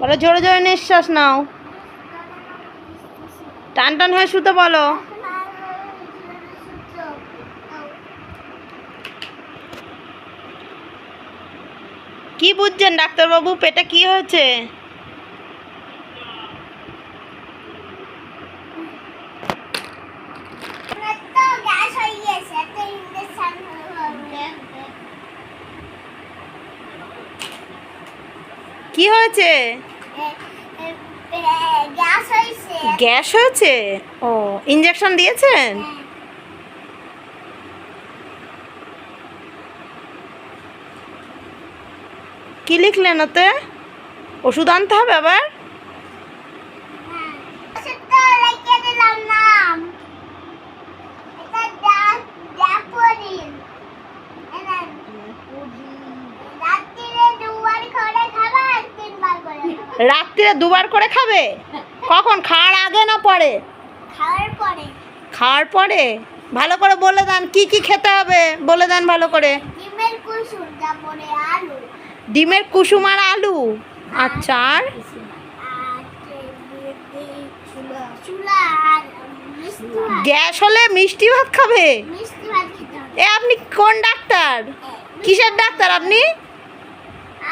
বলো, জোরে জোরে নিঃশ্বাস নাও। টান টান হয়ে শুতে বলো। কি বুঝছেন ডাক্তারবাবু? পেটে কি হয়েছে? কি হয়েছে? গ্যাস হয়েছে? ও ইঞ্জেকশন দিয়েছেন? কি লিখলেন ওতে? ওষুধ আনতে হবে আবার? ওষুধটা লিখে রাত্রিরে দুবার করে খাবে? কখন? খাওয়ার আগে না পরে? খাওয়ার পরে। খাওয়ার পরে? ভালো করে বলে দেন কি কি খেতে হবে? বলে দেন ভালো করে। ডিমের কুসুম তারপরে আলু। ডিমের কুসুম আর আলু? আচ্ছা আর? গ্যাস হলে মিষ্টি ভাত খাবে? এ আপনি কোন ডাক্তার? কিসের ডাক্তার আপনি?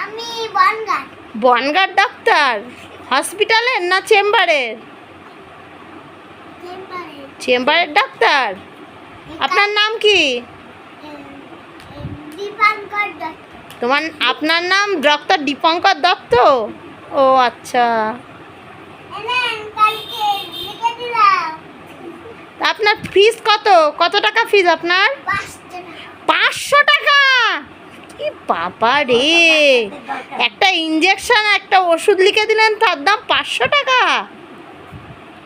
আমি বনগাঁ। বনগার ডাক্তার? হসপিটালের না চেম্বারের চেম্বারের ডাক্তার? আপনার নাম কি? তোমার আপনার নাম ডক্টর দীপঙ্কর দত্ত? ও আচ্ছা। আপনার ফিস কত? কত টাকা ফিস আপনার? কি বাবা রে? একটা ইঞ্জেকশন একটা ওষুধ লিখে দিলেন তার দাম পাঁচশো টাকা।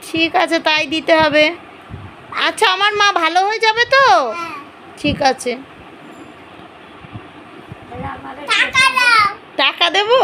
ঠিক আছে তাই দিতে হবে। আচ্ছা আমার মা ভালো হয়ে যাবে তো? ঠিক আছে। টাকা দেবো?